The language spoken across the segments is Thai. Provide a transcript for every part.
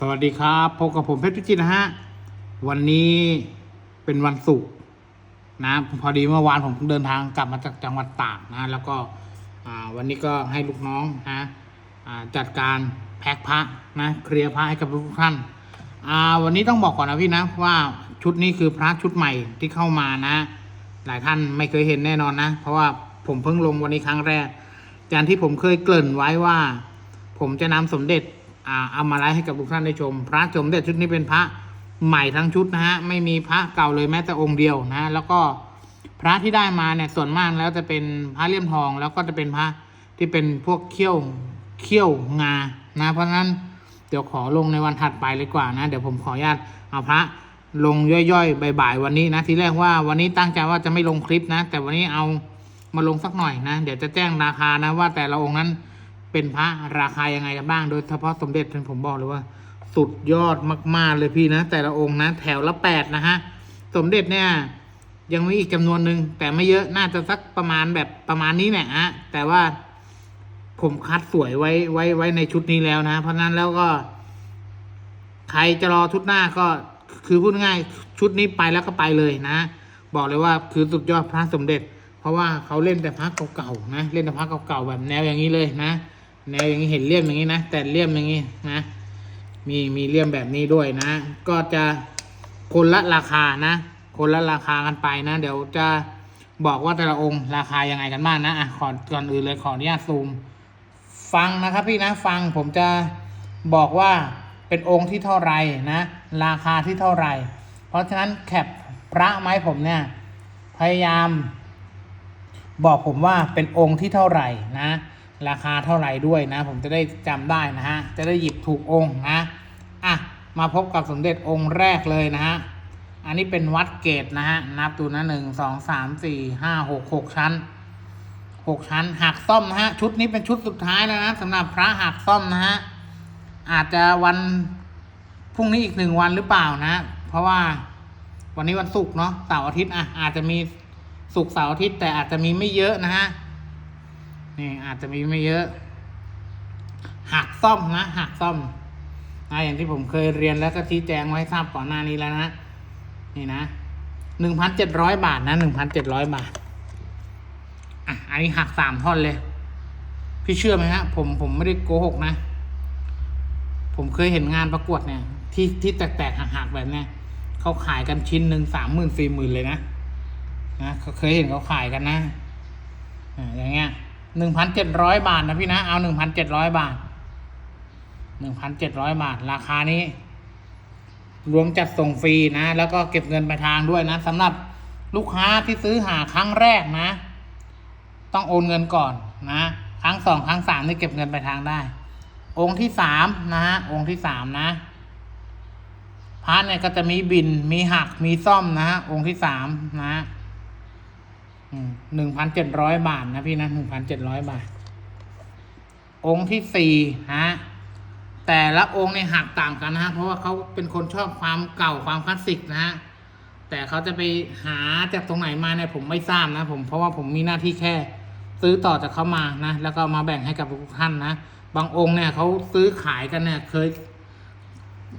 สวัสดีครับพบกับผมเพชรพิจิตรนะฮะ วันนี้เป็นวันศุกร์นะ พอดีเมื่อวานผมเดินทางกลับมาจากจังหวัดตากนะ แล้วก็วันนี้ก็ให้ลูกน้องนะจัดการแพ็คพระนะเคลียร์พระให้กับทุกท่านวันนี้ต้องบอกก่อนนะพี่นะว่าชุดนี้คือพระชุดใหม่ที่เข้ามานะ หลายท่านไม่เคยเห็นแน่นอนนะ เพราะว่าผมเพิ่งลงวันนี้ครั้งแรกอย่างที่ผมเคยเกริ่นไว้ว่า ผมจะนำสมเด็จ เอามาไลฟ์ให้กับทุกท่านได้ชม พระสมเด็จชุดนี้เป็นพระใหม่ทั้งชุดนะฮะไม่มีพระเก่าเลยแม้แต่องค์เดียวนะแล้วก็พระที่ได้มาเนี่ยส่วนมากแล้วจะเป็นพระเลี่ยมทอง แล้วก็จะเป็นพระที่เป็นพวกเขี้ยวเขี้ยวงานะเพราะฉะนั้นเดี๋ยวขอลงในวันถัดไปเลยกว่านะ เดี๋ยวผมขออนุญาตเอาพระลงย่อยๆบ่ายๆวันนี้นะทีแรกว่าวันนี้ตั้งใจว่าจะไม่ลงคลิปนะ แต่วันนี้เอามาลงสักหน่อยนะ เดี๋ยวจะแจ้งราคานะว่าแต่ละองค์นั้น เป็นพระราคายังไงกันบ้าง โดยเฉพาะสมเด็จท่านผมบอกเลยว่า สุดยอดมาก ๆ เลยพี่นะ แต่ละองค์นะแถวละแปดนะฮะ สมเด็จเนี่ย ยังมีอีกจำนวนหนึ่งแต่ไม่เยอะน่าจะสักประมาณแบบประมาณนี้แหละฮะแต่ว่าผมคัดสวยไว้ไว้ไว้ในชุดนี้แล้วนะ เพราะนั้นแล้วก็ใครจะรอชุดหน้าก็คือพูดง่ายชุดนี้ไปแล้วก็ไปเลยนะ บอกเลยว่าคือสุดยอดพระสมเด็จ เพราะว่าเขาเล่นแต่พระเก่าๆนะ เล่นแต่พระเก่าๆแบบแนวอย่างนี้เลยนะ แนวอย่างนี้เห็นเลี่ยมอย่างนี้นะ แต่เลี่ยมอย่างนี้นะ มีมีเลี่ยมแบบนี้ด้วยนะ ก็จะคนละราคานะ คนละราคากันไปนะ เดี๋ยวจะบอกว่าแต่ละองค์ราคายังไงกันบ้างนะอะขอก่อนอื่นเลยขออนุญาตซูม ฟังนะครับพี่นะฟังผมจะบอกว่าเป็นองค์ที่เท่าไหร่นะ ราคาที่เท่าไหร่เพราะฉะนั้นแคปพระไม้ผมเนี่ย พยายาม บอกผมว่าเป็นองค์ที่เท่าไหร่นะ ราคาเท่าไหร่ด้วยนะ ผมจะได้จำได้นะฮะ จะได้หยิบถูกองค์นะอะมาพบกับสมเด็จองค์แรกเลยนะฮะ อันนี้เป็นวัดเกตนะฮะ นับดูนะหนึ่งสองสามสี่ห้าหกหกชั้นหกชั้นหักซ่อมนะฮะ ชุดนี้เป็นชุดสุดท้ายแล้วนะสำหรับพระหักซ่อมนะฮะ อาจจะวันพรุ่งนี้อีกหนึ่งวันหรือเปล่านะ เพราะว่าวันนี้วันศุกร์เนาะเสาร์อาทิตย์อะอาจจะมีศุกร์เสาร์อาทิตย์แต่อาจจะมีไม่เยอะนะฮะ นี่อาจจะมีไม่เยอะ หักซ่อมนะหักซ่อมนะอย่างที่ผมเคยเรียนแล้วก็ชี้แจงไว้ทราบก่อนหน้านี้แล้วนะนี่นะหนึ่งพันเจ็ดร้อยบาทนะหนึ่งพันเจ็ดร้อยบาทอะอันนี้หักสามท่อนเลย พี่เชื่อไหมฮะ ผมผมไม่ได้โกหกนะ ผมเคยเห็นงานประกวดเนี่ย ที่ที่แตกๆหักๆแบบเนี้ยเขาขายกันชิ้นหนึ่งสามหมื่นสี่หมื่นเลยนะนะเขาเคยเห็นเขาขายกันนะอ่าอย่างเงี้ย หนึ่งพันเจ็ดร้อยบาทนะพี่นะ เอาหนึ่งพันเจ็ดร้อยบาทหนึ่งพันเจ็ดร้อยบาท ราคานี้ รวมจัดส่งฟรีนะ แล้วก็เก็บเงินปลายทางด้วยนะสำหรับลูกค้าที่ซื้อหาครั้งแรกนะ ต้องโอนเงินก่อนนะ ครั้งสองครั้งสามนี่เก็บเงินปลายทางได้ องค์ที่สามนะฮะองค์ที่สามนะพระเนี่ยก็จะมีบินมีหักมีซ่อมนะฮะองค์ที่สามนะ หนึ่งพันเจ็ดร้อยบาทนะพี่นะหนึ่งพันเจ็ดร้อยบาท องค์ที่สี่ฮะแต่ละองค์เนี่ยหักต่างกันนะฮะเพราะว่าเขาเป็นคนชอบความเก่าความคลาสสิกนะฮะแต่เขาจะไปหาจากตรงไหนมาเนี่ยผมไม่ทราบนะ ผมเพราะว่าผมมีหน้าที่แค่ซื้อต่อจากเขามานะ แล้วก็มาแบ่งให้กับทุกท่านนะ บางองค์เนี่ยเขาซื้อขายกันเนี่ยเคย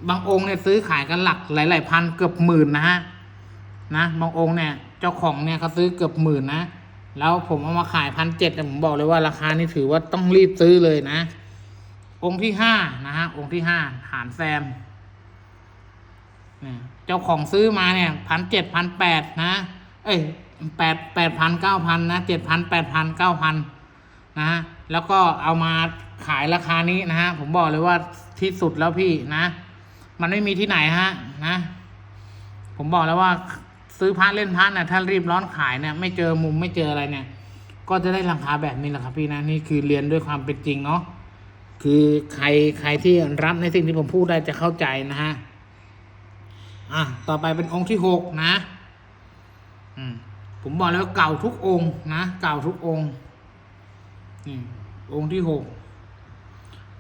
บางองค์เนี่ยซื้อขายกันหลักหลาย ๆ พันเกือบหมื่นนะฮะนะ บางองค์เนี่ย เจ้าของเนี่ยเขาซื้อเกือบหมื่นนะ แล้วผมเอามาขายพันเจ็ดผมบอกเลยว่าราคานี่ถือว่าต้องรีบซื้อเลยนะ องค์ที่ห้านะฮะ องค์ที่ห้าฐานแซมเนี่ยเจ้าของซื้อมาเนี่ยพันเจ็ดพันแปดนะ เอ้ยแปดแปดพันเก้าพันนะเจ็ดพันแปดพันเก้าพันนะฮะ แล้วก็เอามาขายราคานี้นะฮะ ผมบอกเลยว่าที่สุดแล้วพี่นะ มันไม่มีที่ไหนฮะนะ ผมบอกแล้วว่า ซื้อพระเล่นพระนะถ้ารีบร้อนขายเนี่ยไม่เจอมุมไม่เจออะไรเนี่ย ก็จะได้ราคาแบบนี้แหละครับพี่นะนี่คือเรียนด้วยความเป็นจริงเนาะคือใครใครที่รับในสิ่งที่ผมพูดได้จะเข้าใจนะฮะอะต่อไปเป็นองค์ที่หกนะ อืมผมบอกแล้วเก่าทุกองค์นะเก่าทุกองค์นี่องค์ที่หก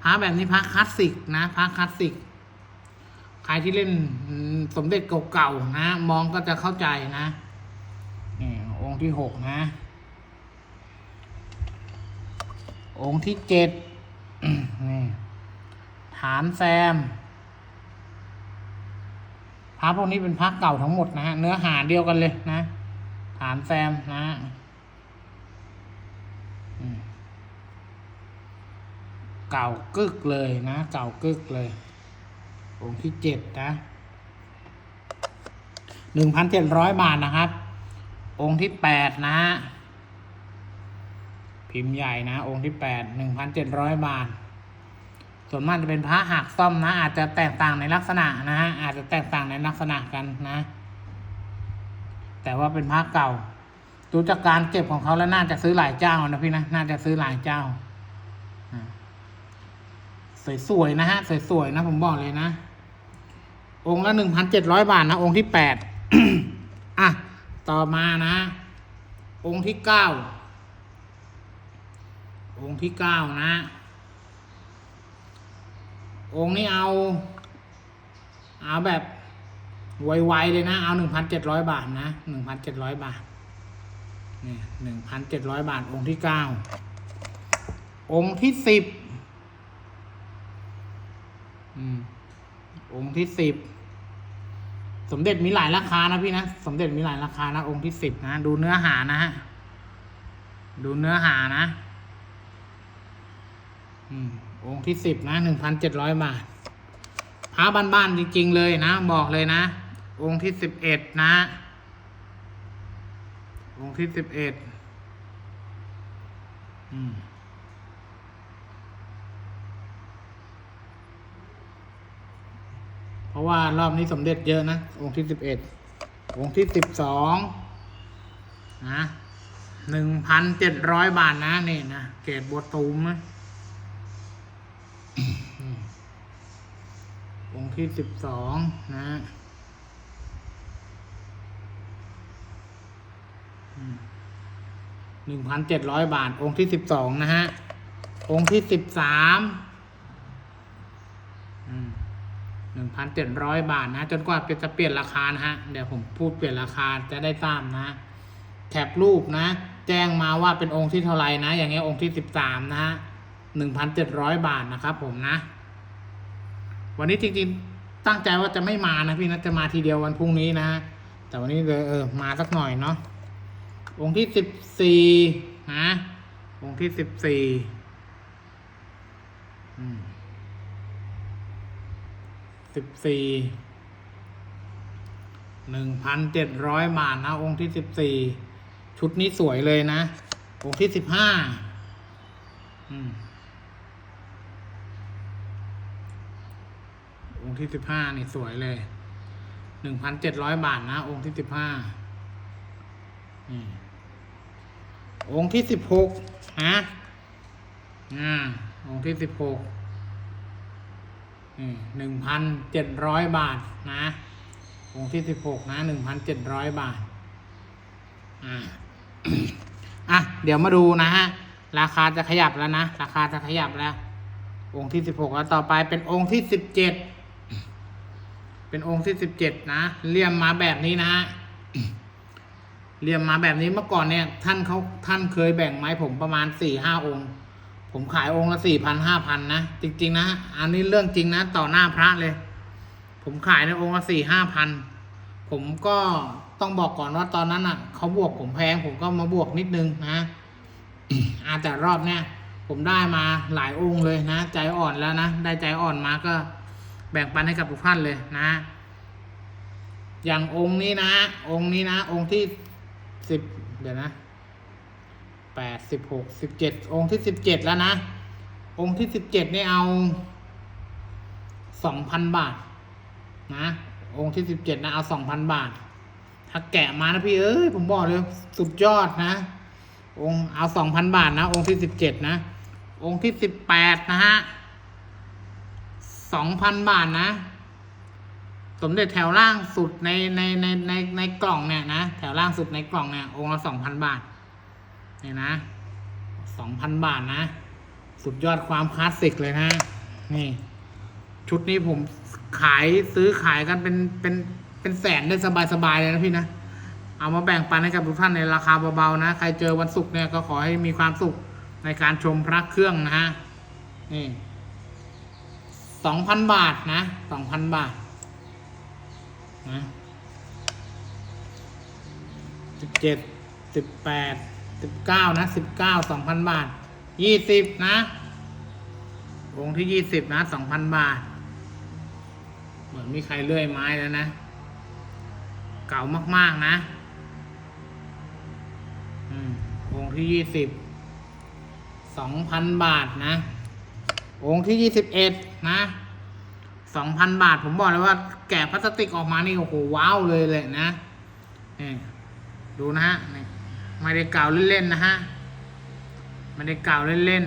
พระแบบนี้พระคลาสสิกนะพระคลาสสิก ใครที่เล่นสมเด็จเก่าๆนะ มองก็จะเข้าใจนะนี่องค์ที่หกนะ องค์ที่เจ็ดนี่ฐานแซมพระพวกนี้เป็นพระเก่าทั้งหมดนะฮะเนื้อหาเดียวกันเลยนะ ฐานแซมนะเก่ากึกเลยนะ เก่ากึกเลย องค์ที่เจ็ดนะหนึ่งพันเจ็ดร้อยบาทนะครับ องค์ที่แปดนะฮะพิมพ์ใหญ่นะ องค์ที่แปดหนึ่งพันเจ็ดร้อยบาท ส่วนมากจะเป็นพระหักซ่อมนะ อาจจะแตกต่างในลักษณะนะฮะอาจจะแตกต่างในลักษณะกันนะ แต่ว่าเป็นพระเก่าดูจากการเก็บของเขาแล้วน่าจะซื้อหลายเจ้านะพี่นะน่าจะซื้อหลายเจ้าสวยๆนะฮะสวยๆนะผมบอกเลยนะ องค์ละหนึ่งพันเจ็ดร้อยบาทนะ องค์ที่แปดอะ ต่อมานะ องค์ที่เก้าองค์ที่เก้านะ องค์นี้เอา เอาแบบไวๆเลยนะ เอาหนึ่งพันเจ็ดร้อยบาทนะหนึ่งพันเจ็ดร้อยบาทนี่หนึ่งพันเจ็ดร้อยบาท องค์ที่เก้าองค์ที่สิบ อืม องค์ที่สิบ สมเด็จมีหลายราคานะพี่นะ สมเด็จมีหลายราคานะ องค์ที่สิบนะ ดูเนื้อหานะฮะ ดูเนื้อหานะ อืม องค์ที่สิบนะหนึ่งพันเจ็ดร้อยบาทพระบ้านๆจริง ๆ เลยนะ บอกเลยนะ องค์ที่สิบเอ็ดนะ องค์ที่สิบเอ็ดอืม ราะว่ารอบนี้สมเด็จเยอะนะ องค์ที่สิบเอ็ดองค์ที่สิบสองนะหนึ่งพันเจ็ดร้อยบาทนะนี่นะเกรดบัวตูมนะองค์ที่สิบสองนะหนึ่งพันเจ็ดร้อยบาท องค์ที่สิบสองนะฮะ องค์ที่สิบสามอืม 1,700 บาทนะ จนกว่าจะเปลี่ยนราคานะฮะ เดี๋ยวผมพูดเปลี่ยนราคาจะได้ทราบนะ แถบรูปนะ แจ้งมาว่าเป็นองค์ที่เท่าไหร่นะ อย่างเงี้ยองค์ที่ 13 นะฮะ1,700 บาทนะครับผมนะ วันนี้จริงๆตั้งใจว่าจะไม่มานะพี่นะจะมาทีเดียววันพรุ่งนี้นะ แต่วันนี้เลยเออมาสักหน่อยเนาะ องค์ที่ 14 นะ องค์ที่ 14อืม สิบสี่หนึ่งพันเจ็ดร้อยบาทนะ องค์ที่สิบสี่ชุดนี้สวยเลยนะ องค์ที่สิบห้าองค์ที่สิบห้านี่สวยเลยหนึ่งพันเจ็ดร้อยบาทนะ องค์ที่สิบห้าองค์ที่สิบหกฮะอ่าองค์ที่สิบหก หนึ่งพันเจ็ดร้อยบาทนะองค์ที่สิบหกนะหนึ่งพันเจ็ดร้อยบาท อ่าอะ เดี๋ยวมาดูนะฮะ ราคาจะขยับแล้วนะ ราคาจะขยับแล้ว องค์ที่สิบหกแล้วต่อไปเป็นองค์ที่สิบเจ็ด เป็นองค์ที่สิบเจ็ดนะ เลี่ยมมาแบบนี้นะฮะ เลี่ยมมาแบบนี้เมื่อก่อนเนี่ย ท่านเขาท่านเคยแบ่งไม้ผมประมาณสี่ห้าองค์ ผมขายองค์ละสี่พันห้าพันนะ จริง ๆ นะ อันนี้เรื่องจริงนะ ต่อหน้าพระเลย ผมขายในองค์ละสี่ห้าพันผมก็ต้องบอกก่อนว่าตอนนั้นอะเขาบวกผมแพง ผมก็มาบวกนิดนึงนะอาแต่รอบเนี้ยผมได้มาหลายองค์เลยนะ ใจอ่อนแล้วนะ ได้ใจอ่อนมาก็แบ่งปันให้กับทุกท่านเลยนะ อย่างองค์นี้นะ องค์นี้นะ องค์ที่สิบเดี๋ยวนะ แปดสิบหกสิบเจ็ดองค์ที่สิบเจ็ดแล้วนะ องค์ที่สิบเจ็ดนี่เอาสองพันบาท นะ องค์ที่สิบเจ็ดนะเอาสองพันบาท ถ้าแกะมานะพี่เอ้ยผมบอกเลยสุดยอดนะ องค์เอาสองพันบาทนะ องค์ที่สิบเจ็ดนะ องค์ที่สิบแปดนะฮะสองพันบาทนะ สมเด็จแถวล่างสุดในในในในในกล่องเนี่ยนะ แถวล่างสุดในกล่องเนี่ย องค์ละสองพันบาท เนี่ยนะสองพันบาทนะ สุดยอดความคลาสสิกเลยนะ นี่ ชุดนี้ผมขายซื้อขายกันเป็นเป็นเป็นแสนได้สบายๆเลยนะพี่นะ เอามาแบ่งปันให้กับทุกท่านในราคาเบาๆนะ ใครเจอวันศุกร์เนี่ยก็ขอให้มีความสุขในการชมพระเครื่องนะฮะ นี่สองพันบาทนะสองพันบาทนะสิบเจ็ดสิบแปด สิบเก้านะสิบเก้าสองพันบาทยี่สิบนะองค์ที่ยี่สิบนะสองพันบาท เหมือนมีใครเลื่อยไม้แล้วนะ เก่ามาก ๆ นะองค์ที่ยี่สิบสองพันบาทนะองค์ที่ยี่สิบเอ็ดนะสองพันบาท ผมบอกเลยว่า แกะพลาสติกออกมานี่โอ้โหว้าวเลยเลยนะนี่ดูนะฮะนี่ ไม่ได้กล่าวเล่นๆนะฮะไม่ได้กล่าวเล่น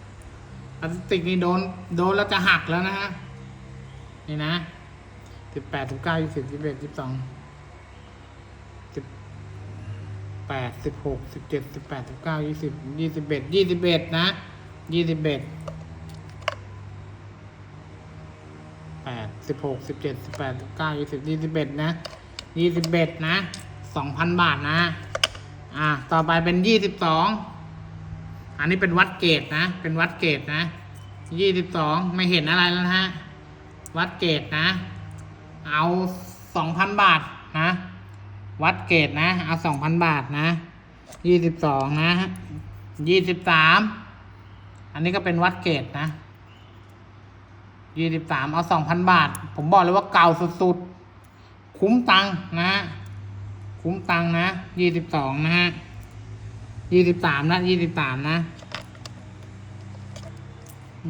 ๆพลาสติกนี่โดนโดนแล้วจะหักแล้วนะฮะนี่นะสิบแปดสิบเก้ายี่สิบยี่สิบเอ็ดยี่สิบสองสิบแปดสิบหกสิบเจ็ดสิบแปดสิบเก้ายี่สิบยี่สิบเอ็ดยี่สิบเอ็ดนะยี่สิบเอ็ดแปดสิบหกสิบเจ็ดสิบแปดสิบเก้ายี่สิบยี่สิบเอ็ดนะยี่สิบเอ็ดนะสองพันบาทนะ อ่า ต่อไปเป็นยี่สิบสอง อันนี้เป็นวัดเกตนะ เป็นวัดเกตนะ ยี่สิบสองไม่เห็นอะไรแล้วฮะ วัดเกตนะ เอาสองพันบาทนะ วัดเกตนะ เอาสองพันบาทนะ ยี่สิบสองนะยี่สิบสาม อันนี้ก็เป็นวัดเกตนะยี่สิบสามเอาสองพันบาท ผมบอกเลยว่าเก่าสุดๆ คุ้มตังค์นะ คุ้มตังนะยี่สิบสองนะฮะยี่สิบสามนะยี่สิบสามนะ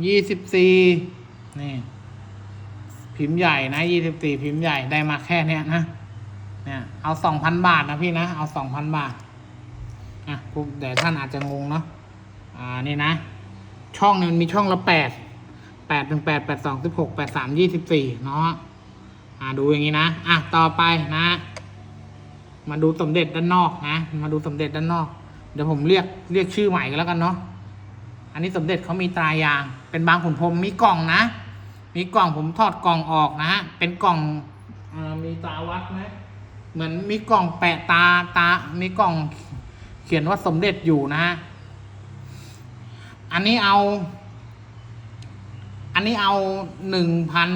ยี่สิบสี่นี่ พิมพ์ใหญ่นะยี่สิบสี่พิมพ์ใหญ่ได้มาแค่เนี้ยนะเนี่ยเอาสองพันบาทนะพี่นะ เอาสองพันบาท อะพวกแต่ท่านอาจจะงงเนาะอ่านี่นะ ช่องเนี่ยมันมีช่องละแปดแปดหนึ่งแปดแปดสองสิบหกแปดสามยี่สิบสี่เนาะอ่าดูอย่างนี้นะ อะ ต่อไปนะ มาดูสมเด็จด้านนอกนะ มาดูสมเด็จด้านนอก เดี๋ยวผมเรียกเรียกชื่อใหม่กันแล้วกันเนาะ อันนี้สมเด็จเขามีตรายาง เป็นบางขุนพรมมีกล่องนะ มีกล่องผมถอดกล่องออกนะฮะเป็นกล่องอมีตาวัดไหมเหมือนมีกล่องแปะตาตา มีกล่องเขียนว่าสมเด็จอยู่นะฮะ อันนี้เอา อันนี้เอาหนึ่งพัน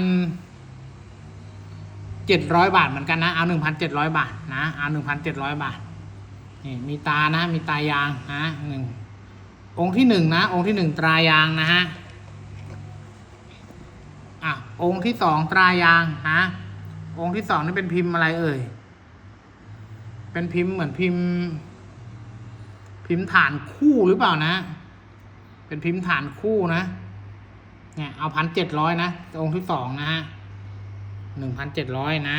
เจ็ดร้อยบาทเหมือนกันนะ เอาหนึ่งพันเจ็ดร้อยบาทนะ เอาหนึ่งพันเจ็ดร้อยบาท นี่มีตานะ มีตายางนะหนึ่งองค์ที่หนึ่งนะ องค์ที่หนึ่งตรายางนะฮะ อะ องค์ที่สองตรายางฮะ องค์ที่สองนี่เป็นพิมพ์อะไรเอ่ย เป็นพิมพ์เหมือนพิมพ์ พิมพ์ฐานคู่หรือเปล่านะ เป็นพิมพ์ฐานคู่นะ เนี่ย เอาพันเจ็ดร้อยนะ องค์ที่สองนะฮะ หนึ่งพันเจ็ดร้อยนะ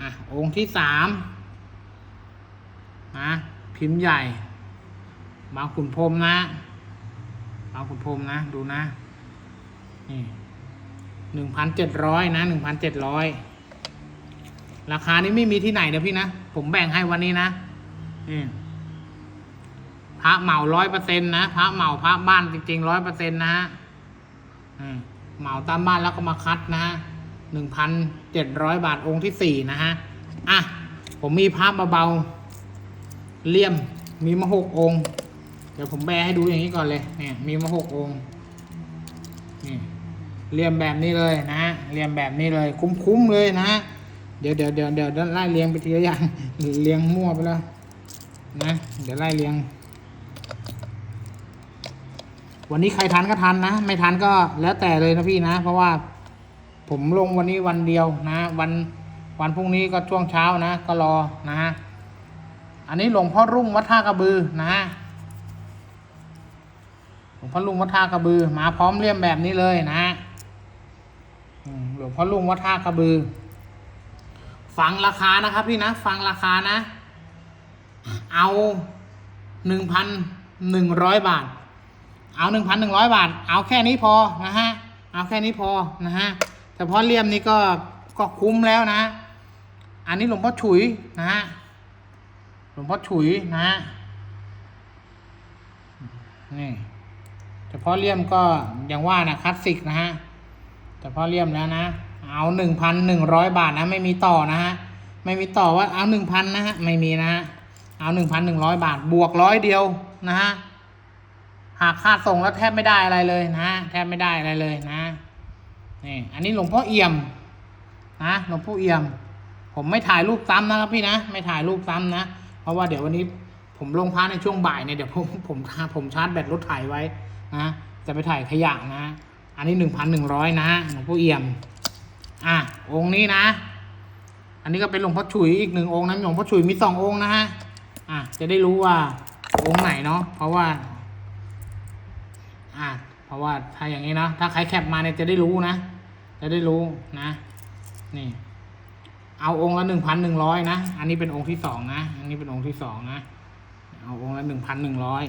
อะ องค์ที่สามนะ พิมพ์ใหญ่ บางขุนพรมนะ บางขุนพรมนะ ดูนะ นี่หนึ่งพันเจ็ดร้อยนะหนึ่งพันเจ็ดร้อยราคานี้ไม่มีที่ไหนนะพี่นะ ผมแบ่งให้วันนี้นะนี่พระเหมาร้อยเปอร์เซ็นนะพระเหมาพระบ้านจริงๆร้อยเปอร์เซ็นนะฮะเหมาตามบ้านแล้วก็มาคัดนะฮะ หนึ่งพันเจ็ดร้อยบาทองค์ที่สี่นะฮะ อะ ผมมีพระเบาๆเลี่ยมมีมาหกองค์ เดี๋ยวผมแบให้ดูอย่างนี้ก่อนเลย เนี่ย มีมาหกองค์นี่เรียมแบบนี้เลยนะฮะเรียมแบบนี้เลยคุ้มๆเลยนะฮะเดี๋ยวเดี๋ยวเดี๋ยวเดี๋ยวไล่เรียงไปทีละอย่างเรียงมั่วไปแล้วนะเดี๋ยวไล่เรียง วันนี้ใครทันก็ทันนะ ไม่ทันก็แล้วแต่เลยนะพี่นะ เพราะว่า ผมลงวันนี้วันเดียวนะ วันวันพรุ่งนี้ก็ช่วงเช้านะ ก็รอนะฮะอันนี้หลวงพ่อรุ่งวัดท่ากระบือนะฮะหลวงพ่อลุงวัดท่ากระบือ มาพร้อมเลี่ยมแบบนี้เลยนะฮะอืมหลวงพ่อลุงวัดท่ากระบือ ฟังราคานะครับพี่นะ ฟังราคานะ เอาหนึ่งพันหนึ่งร้อยบาท เอาหนึ่งพันหนึ่งร้อยบาท เอาแค่นี้พอนะฮะ เอาแค่นี้พอนะฮะ แต่พอเลี่ยมนี้ก็ก็คุ้มแล้วนะ อันนี้หลวงพ่อฉุยนะฮะหลวงพ่อฉุยนะฮะนี่เฉพาะเลี่ยมก็ย่างว่านะคลาสสิกนะฮะเฉพาะเลี่ยมแล้วนะ เอาหนึ่งพันหนึ่งร้อยบาทนะ ไม่มีต่อนะฮะไม่มีต่อว่าเอาหนึ่งพันนะฮะไม่มีนะฮะเอาหนึ่งพันหนึ่งร้อยบาทบวกร้อยเดียวนะฮะหากค่าส่งแล้วแทบไม่ได้อะไรเลยนะฮะแทบไม่ได้อะไรเลยนะ นี่อันนี้หลวงพ่อเอี่ยมนะหลวงพ่อเอี่ยม ผมไม่ถ่ายรูปซ้ำนะครับพี่นะ ไม่ถ่ายรูปซ้ำนะ เพราะว่าเดี๋ยววันนี้ผมลงพระในช่วงบ่ายเนี่ยเดี๋ยวผมผมผมชาร์จแบตรถไถไว้นะจะไปถ่ายขยะนะ อันนี้หนึ่งพันหนึ่งร้อยนะหลวงพ่อเอี่ยม อะองค์นี้นะ อันนี้ก็เป็นหลวงพ่อฉุยอีกหนึ่งองค์นะหลวงพ่อฉุยมีสององค์นะฮะอะจะได้รู้ว่าองค์ไหนเนาะเพราะว่า อะ เพราะว่าถ้าอย่างนี้นะถ้าใครแคปมาเนี่ยจะได้รู้นะ จะได้รู้นะ นี่ เอาองค์ละหนึ่งพันหนึ่งร้อยนะ อันนี้เป็นองค์ที่สองนะ อันนี้เป็นองค์ที่สองนะ เอาองค์ละหนึ่งพันหนึ่งร้อย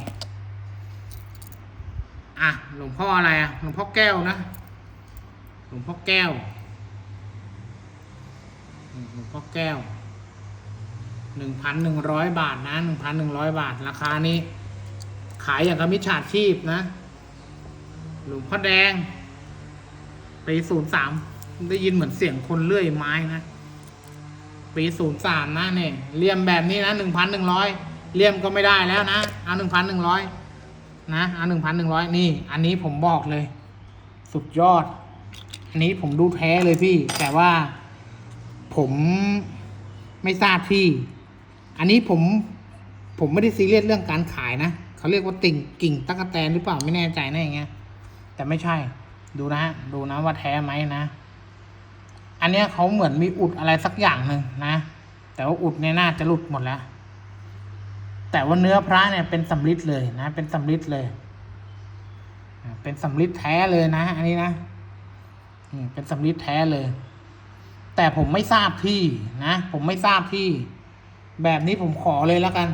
อะ หลวงพ่ออะไรอะ หลวงพ่อแก้วนะ หลวงพ่อแก้ว หลวงพ่อแก้ว หนึ่งพันหนึ่งร้อยบาทนะหนึ่งพันหนึ่งร้อยบาท ราคานี้ ขายอย่างกับมิจฉาชีพนะ หลวงพ่อแดง ปีศูนย์สามได้ยินเหมือนเสียงคนเลื่อยไม้นะ ปีศูนย์สามนะเนี่ยเลี่ยมแบบนี้นะหนึ่งพันหนึ่งร้อยเลี่ยมก็ไม่ได้แล้วนะเอาหนึ่งพันหนึ่งร้อยนะเอาหนึ่งพันหนึ่งร้อยนี่ อันนี้ผมบอกเลย สุดยอด อันนี้ผมดูแท้เลยพี่ แต่ว่าผมไม่ทราบที่ อันนี้ผมผมไม่ได้ซีเรียสเรื่องการขายนะ เขาเรียกว่าติ่งกิ่งตั๊กแตนหรือเปล่าไม่แน่ใจนะอย่างเงี้ย แต่ไม่ใช่ ดูนะ ดูนะว่าแท้ไหมนะ อันเนี้ยเขาเหมือนมีอุดอะไรสักอย่างหนึ่งนะ แต่ว่าอุดเนี่ยน่าจะหลุดหมดแล้ว แต่ว่าเนื้อพระเนี่ยเป็นสำริดเลยนะ เป็นสำริดเลย เป็นสำริดแท้เลยนะ อันนี้นะเป็นสำริดแท้เลย แต่ผมไม่ทราบที่นะ ผมไม่ทราบที่ แบบนี้ผมขอเลยแล้วกัน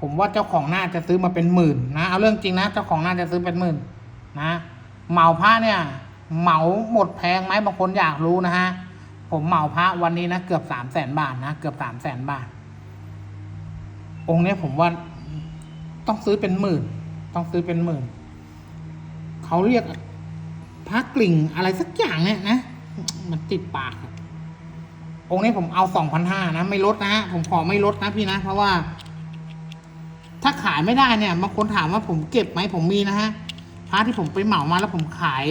ผมว่าเจ้าของน่าจะซื้อมาเป็นหมื่นนะ เอาเรื่องจริงนะ เจ้าของน่าจะซื้อเป็นหมื่นนะ เหมาพระเนี่ย เหมาหมดแพงไหมบางคนอยากรู้นะฮะผมเหมาพระวันนี้นะเกือบสามแสนบาทนะเกือบสามแสนบาท องค์นี้ผมว่าต้องซื้อเป็นหมื่น ต้องซื้อเป็นหมื่นเขาเรียกพระกลิ่งอะไรสักอย่างเนี่ยนะมันติดปากอะองค์นี้ผมเอาสองพันห้านะไม่ลดนะฮะผมขอไม่ลดนะพี่นะเพราะว่า ถ้าขายไม่ได้เนี่ยบางคนถามว่าผมเก็บไหมผมมีนะฮะ ระที่ผมไปเหมามาแล้วผมขาย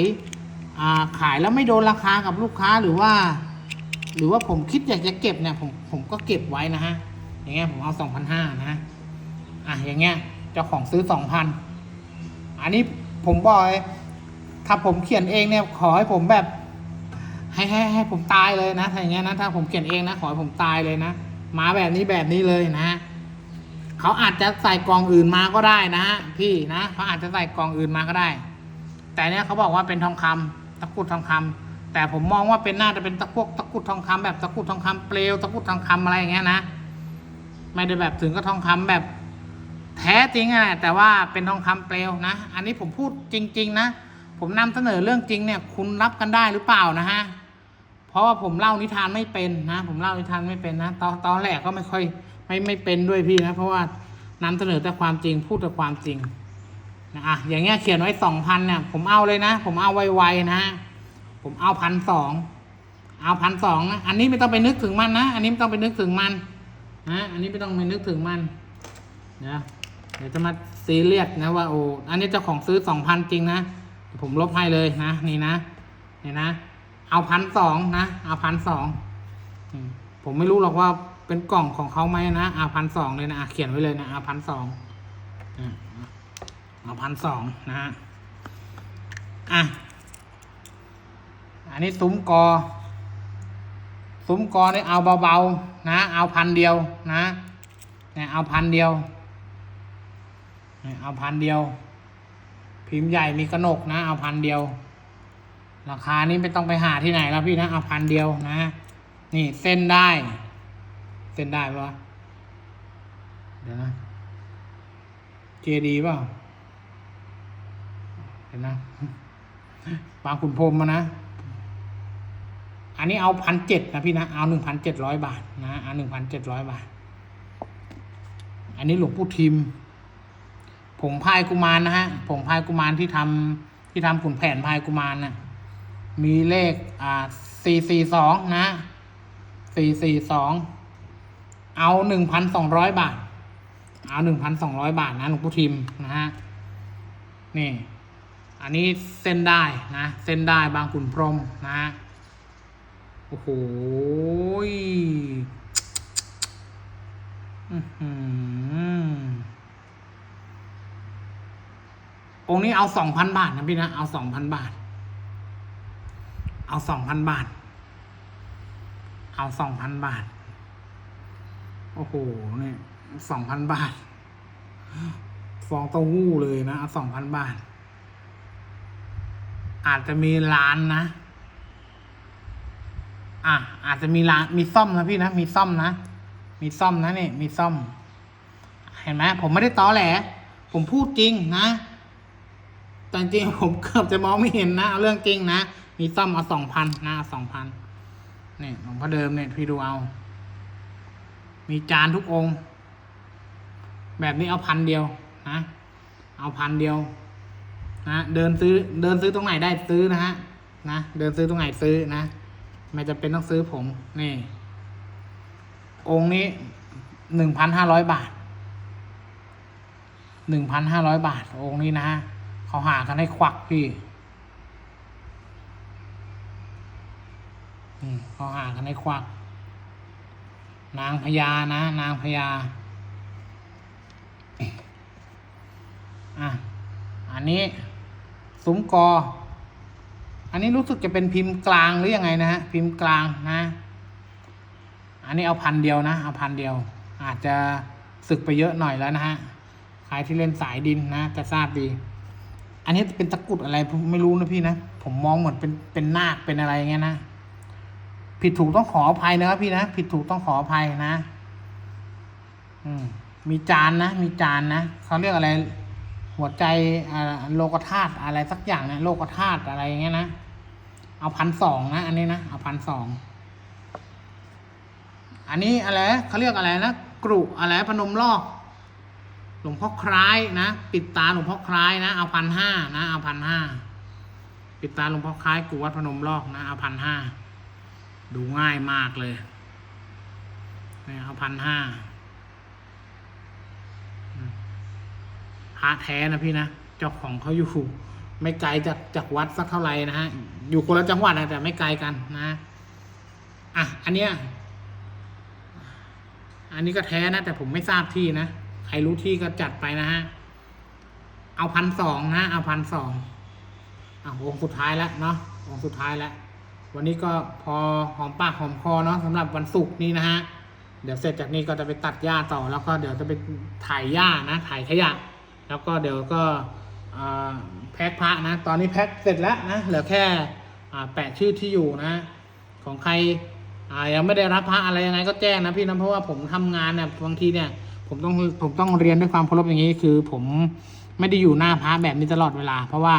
อ่าขายแล้วไม่โดนราคากับลูกค้าหรือว่า หรือว่าผมคิดอยากจะเก็บเนี่ยผมผมก็เก็บไว้นะฮะอย่างเงี้ยผมเอาสองพันห้านะอะอย่างเงี้ยเจ้าของซื้อสองพันอันนี้ผมบอกเลยถ้าผมเขียนเองเนี่ยขอให้ผมแบบให้ให้ให้ผมตายเลยนะถ้าอย่างเงี้ยนะถ้าผมเขียนเองนะขอให้ผมตายเลยนะมาแบบนี้แบบนี้เลยนะ เขาอาจจะใส่กล่องอื่นมาก็ได้นะพี่นะเขาอาจจะใส่กล่องอื่นมาก็ได้ แต่เนี้ยเขาบอกว่าเป็นทองคำตะกุดทองคำแต่ผมมองว่าเป็นน่าจะเป็นตะพวกตะกุดทองคำแบบตะกุดทองคำเปลวตะกุดทองคำอะไรอย่างเงี้ยนะไม่ได้แบบถึงก็ทองคำแบบแท้จริงอะแต่ว่าเป็นทองคำเปลวนะ อันนี้ผมพูดจริง ๆ นะผมนำเสนอเรื่องจริงเนี่ย คุณรับกันได้หรือเปล่านะฮะเพราะว่าผมเล่านิทานไม่เป็นนะ ผมเล่านิทานไม่เป็นนะตอนตอนแรกก็ไม่ค่อย ไม่ไม่เป็นด้วยพี่นะ เพราะว่านำเสนอแต่ความจริงพูดแต่ความจริงนะอะอย่างเงี้ยเขียนไว้สองพันเนี่ยผมเอาเลยนะ ผมเอาไวๆนะผมเอาพันสองเอาพันสองนะอันนี้ไม่ต้องไปนึกถึงมันนะอันนี้ไม่ต้องไปนึกถึงมันนะอันนี้ไม่ต้องไปนึกถึงมันเดี๋ยวเดี๋ยวจะมาซีเรียสนะว่าโอ้อันนี้เจ้าของซื้อสองพันจริงนะผมลบให้เลยนะนี่นะนี่นะ เอาพันสองนะเอาพันสองผมไม่รู้หรอกว่า เป็นกล่องของเขาไหมนะเอาพันสองเลยนะอะเขียนไว้เลยนะเอาพันสองเอาพันสองนะฮะอะอันนี้ซุ้มกอ ซุ้มกอนี่เอาเบาๆนะ เอาพันเดียวนะเนี่ยเอาพันเดียวเนี่ยเอาพันเดียว พิมพ์ใหญ่มีกระหนกนะ เอาพันเดียว ราคานี้ไม่ต้องไปหาที่ไหนแล้วพี่นะ เอาพันเดียวนะ นี่เส้นได้ เส้นได้ปะเดี๋ยวนะเจดีเปล่าเห็นนะบางขุนพรมมานะ อันนี้เอาพันเจ็ดนะพี่นะ เอาหนึ่งพันเจ็ดร้อยบาทนะเอาหนึ่งพันเจ็ดร้อยบาท อันนี้หลวงปู่ทิม ผงพายกุมารนะฮะ ผงพายกุมารที่ทำที่ทำขุนแผนพายกุมารนะ่ะ มีเลขอ่าสี่สี่สองนะสี่สี่สอง เอาหนึ่งพันสองร้อยบาท เอาหนึ่งพันสองร้อยบาทนะหลวงปู่ทิมนะฮะ นี่ อันนี้เส้นได้นะ เส้นได้บางขุนพรหมนะฮะ โอ้โหอือหือองค์นี้เอาสองพันบาทนะพี่นะ เอาสองพันบาท เอาสองพันบาท เอาสองพันบาท โอ้โหเนี่ยสองพันบาท ฟองเต้าหู้เลยนะสองพันบาท อาจจะมีร้านนะ อะ อาจจะมีร้านมีซ่อมนะพี่นะ มีซ่อมนะ มีซ่อมนะเนี่ยมีซ่อม เห็นไหมผมไม่ได้ตอแหล ผมพูดจริงนะแต่จริงผมเกือบจะมองไม่เห็นนะ เอาเรื่องจริงนะ มีซ่อมเอาสองพันนะสองพันเนี่หลวงพ่อเดิมเนี่ยพี่ดูเอา มีจานทุกองค์ แบบนี้เอาพันเดียวนะ เอาพันเดียวนะเดินซื้อเดินซื้อตรงไหนได้ซื้อนะฮะนะเดินซื้อตรงไหนซื้อนะไม่จะเป็นต้องซื้อผมนี่องค์นี้หนึ่งพันห้าร้อยบาทหนึ่งพันห้าร้อยบาท องค์นี้นะฮะเขาหากันให้ควักพี่อืมเขาหากันให้ควัก นางพญานะ นางพญาอะอันนี้ซุ้มกอ อันนี้รู้สึกจะเป็นพิมพ์กลางหรือยังไงนะฮะพิมพ์กลางนะ อันนี้เอาพันเดียวนะเอาพันเดียว อาจจะสึกไปเยอะหน่อยแล้วนะฮะใครที่เล่นสายดินนะจะทราบดี อันนี้เป็นตะกุดอะไรผมไม่รู้นะพี่นะผมมองเหมือนเป็นเป็นนาคเป็นอะไรเงี้ยนะ ผิดถูกต้องขออภัยนะครับพี่นะ ผิดถูกต้องขออภัยนะ อืม มีจานนะ มีจานนะเขาเรียกอะไร หัวใจอ่าโลกธาตุอะไรสักอย่างนะโลกธาตุอะไรอย่างเงี้ยนะ เอาพันสองนะ อันนี้นะ เอาพันสอง อันนี้อะไรเขาเรียกอะไรนะ กรุอะไรพนมลอกหลวงพ่อคล้ายนะ ปิดตาหลวงพ่อคล้ายนะ เอาพันห้านะ เอาพันห้า ปิดตาหลวงพ่อคล้ายกูวัดพนมลอกนะ เอาพันห้า ดูง่ายมากเลยนี่เอาพันห้าพระแท้นะพี่นะเจ้าของเขาอยู่ไม่ไกลจากจากวัดสักเท่าไหร่นะฮะ อยู่คนละจังหวัดนะแต่ไม่ไกลกันนะอะ อันเนี้ย อันนี้ก็แท้นะ แต่ผมไม่ทราบที่นะ ใครรู้ที่ก็จัดไปนะฮะ เอาพันสองนะ เอาพันสองอะวงสุดท้ายแล้วเนาะวงสุดท้ายแล้ว วันนี้ก็พอหอมปากหอมคอเนาะสำหรับวันศุกร์นี้นะฮะเดี๋ยวเสร็จจากนี้ก็จะไปตัดหญ้าต่อแล้วก็เดี๋ยวจะไปถ่ายหญ้านะถ่ายขยะ แล้วก็เดี๋ยวก็แพ็คพระนะ ตอนนี้แพ็คเสร็จแล้วนะเหลือแค่แปะชื่อที่อยู่นะ ของใครยังไม่ได้รับพระอะไรยังไงก็แจ้งนะพี่นะเพราะว่าผมทำงานเนี่ยบางทีเนี่ยผมต้องผมต้องเรียนด้วยความเคารพอย่างนี้คือ ผมไม่ได้อยู่หน้าพระแบบนี้ตลอดเวลา เพราะว่า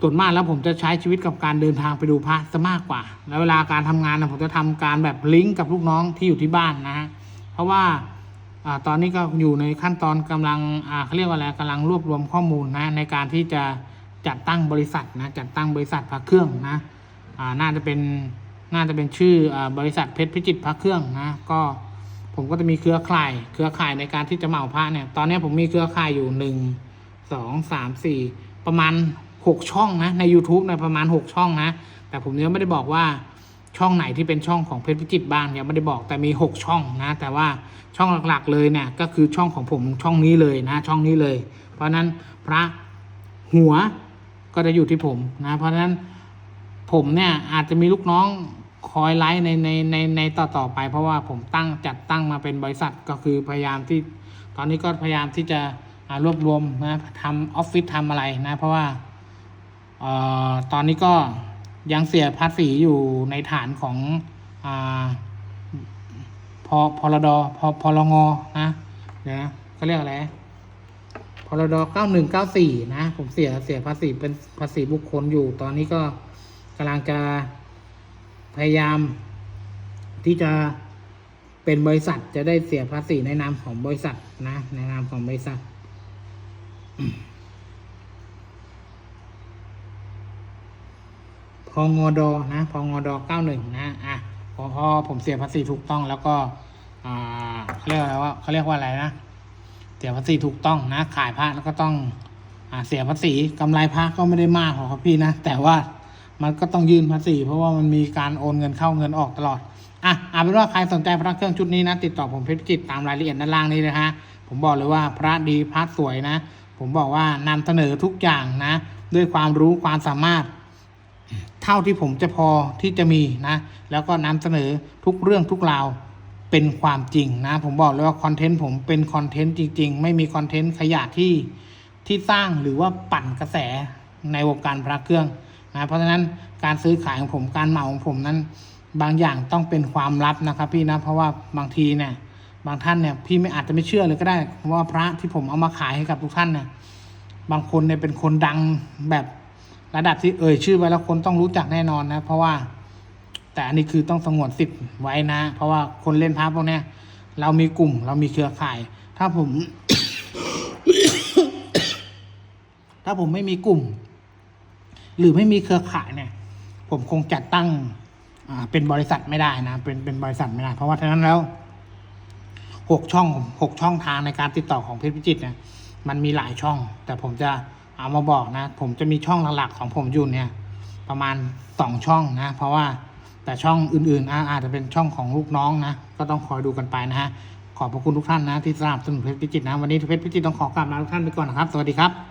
ส่วนมากแล้วผมจะใช้ชีวิตกับการเดินทางไปดูพระซะมากกว่า แล้วเวลาการทำงานนะผมจะทำการแบบลิงก์กับลูกน้องที่อยู่ที่บ้านนะฮะ เพราะว่าอตอนนี้ก็อยู่ในขั้นตอนกำลังเขาเรียกว่าอะไรกำลังรวบรวมข้อมูลนะในการที่จะจัดตั้งบริษัทนะจัดตั้งบริษัทพระเครื่องนะน่าจะเป็นน่าจะเป็นชื่ออบริษัทเพชรพิจิตรพระเครื่องนะก็ผมก็จะมีเครือข่าย เครือข่ายในการที่จะเหมาพระเนี่ยตอนนี้ผมมีเครือข่ายอยู่หนึ่งสองสามสี่ประมาณ หกช่องนะใน YouTube นะประมาณหกช่องนะ แต่ผมยังไม่ได้บอกว่าช่องไหนที่เป็นช่องของเพชรพิจิตรบ้างยังไม่ได้บอกแต่มีหกช่องนะ แต่ว่าช่องหลักๆเลยเนี่ยก็คือช่องของผมช่องนี้เลยนะ ช่องนี้เลย เพราะฉะนั้นพระหัวก็จะอยู่ที่ผมนะ เพราะฉะนั้นผมเนี่ยอาจจะมีลูกน้องคอยไลฟ์ในในในในต่อต่อไป เพราะว่าผมตั้งจัดตั้งมาเป็นบริษัทก็คือพยายามที่ ตอนนี้ก็พยายามที่จะรวบรวมนะทำออฟฟิศทำอะไรนะ เพราะว่า ออตอนนี้ก็ยังเสียภาษีอยู่ในฐานของอพอพรดพพลงนะเดี๋ยวนะเขาเรียกอะไรพรดเก้าหนึ่งเก้าสี่นะผมเสียเสียภาษีเป็นภาษีบุคคลอยู่ ตอนนี้ก็กำลังจะพยายามที่จะเป็นบริษัทจะได้เสียภาษีในนามของบริษัทนะในนามของบริษัท พองอดอนะพองอดอเก้าหนึ่งนะอะพออผมเสียภาษีถูกต้องแล้วก็อ่าเขาเรียกอะไรว่าเขาเรียกว่าอะไรนะเสียภาษีถูกต้องนะ ขายพระแล้วก็ต้องอ่าเสียภาษีกำไรพระก็ไม่ได้มากหรอกครับพี่นะแต่ว่ามันก็ต้องยื่นภาษี เพราะว่ามันมีการโอนเงินเข้าเงินออกตลอดอะเอาเป็นว่าใครสนใจพระเครื่องชุดนี้นะ ติดต่อผมเพชรพิจิตตามรายละเอียดด้านล่างนี้นะฮะผมบอกเลยว่าพระดีพระสวยนะ ผมบอกว่านำเสนอทุกอย่างนะ ด้วยความรู้ความสามารถ เท่าที่ผมจะพอที่จะมีนะ แล้วก็นำเสนอทุกเรื่องทุกราวเป็นความจริงนะ ผมบอกเลยว่าคอนเทนต์ผมเป็นคอนเทนต์จริง ๆ ไม่มีคอนเทนต์ขยะที่ที่สร้างหรือว่าปั่นกระแสในวงการพระเครื่องนะเพราะฉะนั้นการซื้อขายของผมการเหมาของผมนั้น บางอย่างต้องเป็นความลับนะครับ พี่นะเพราะว่าบางทีเนี่ยบางท่านเนี่ยพี่ไม่อาจจะไม่เชื่อเลยก็ได้ว่าพระที่ผมเอามาขายให้กับทุกท่านเนี่ยบางคนเนี่ยเป็นคนดังแบบ ระดับที่เอ่ยชื่อไว้แล้วคนต้องรู้จักแน่นอนนะ เพราะว่า แต่อันนี้คือต้องสงวนสิทธิ์ไว้นะ เพราะว่าคนเล่นพระพวกนี้เรามีกลุ่ม เรามีเครือข่าย ถ้าผม ถ้าผมไม่มีกลุ่ม หรือไม่มีเครือข่ายเนี่ย ผมคงจัดตั้งเป็นบริษัทไม่ได้นะ เป็นเป็นบริษัทไม่ได้ เพราะว่าฉะนั้นแล้วหกช่องหกช่องทางในการติดต่อของเพชรพิจิตรเนี่ยมันมีหลายช่อง แต่ผมจะ เอามาบอกนะ ผมจะมีช่องหลักๆของผมอยู่เนี่ย ประมาณสองช่องนะ เพราะว่าแต่ช่องอื่นๆอาจจะเป็นช่องของลูกน้องนะ ก็ต้องคอยดูกันไปนะฮะขอบพระคุณทุกท่านนะที่สนับสนุนเพชรพิจิตรนะ วันนี้เพชรพิจิตรต้องขอกราบลาทุกท่านไปก่อนนะครับ สวัสดีครับ